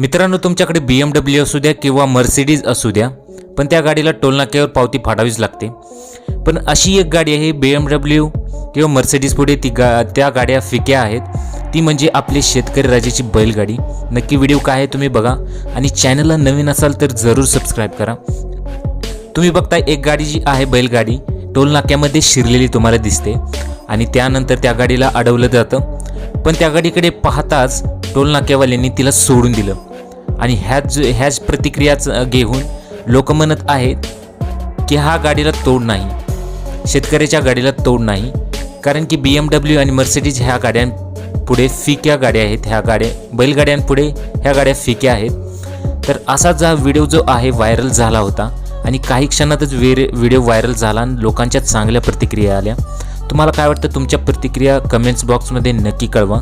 मित्रांनो तुमच्याकडे बी M W असू द्या किंवा मर्सिडीज असू द्या पण त्या गाडीला टोलनाक्यावर पावती फाडावीच लागते. पण अशी एक गाडी आहे बी एम डब्ल्यू किंवा मर्सिडीज पुढे ती गा त्या गाड्या फिक्या आहेत. ती म्हणजे आपली शेतकरी राजाची बैलगाडी. नक्की व्हिडिओ काय आहे तुम्ही बघा आणि चॅनलला नवीन असाल तर जरूर सबस्क्राईब करा. तुम्ही बघताय एक गाडी जी आहे बैलगाडी टोल नाक्यामध्ये शिरलेली तुम्हाला दिसते आणि त्यानंतर त्या गाडीला अडवलं जातं. पण त्या गाडीकडे पाहताच टोल नाक्यावाल्यांनी तिला सोडून दिलं. आणि ह्याच ह्याच प्रतिक्रियाच घेऊन लोक म्हणत आहेत की हा गाडीला तोड नाही. शेतकऱ्याच्या गाडीला तोड नाही. कारण की बी एम डब्ल्यू आणि मर्सिडीज ह्या गाड्यांपुढे फिक्या गाड्या आहेत. ह्या गाड्या बैलगाड्यांपुढे ह्या गाड्या फिक्या आहेत. तर असाच हा व्हिडिओ जो आहे व्हायरल झाला होता आणि काही क्षणातच वेर व्हिडिओ व्हायरल झाला आणि लोकांच्या चांगल्या प्रतिक्रिया आल्या. तुम्हाला काय वाटतं? तुमच्या प्रतिक्रिया कमेंट्स बॉक्समध्ये नक्की कळवा.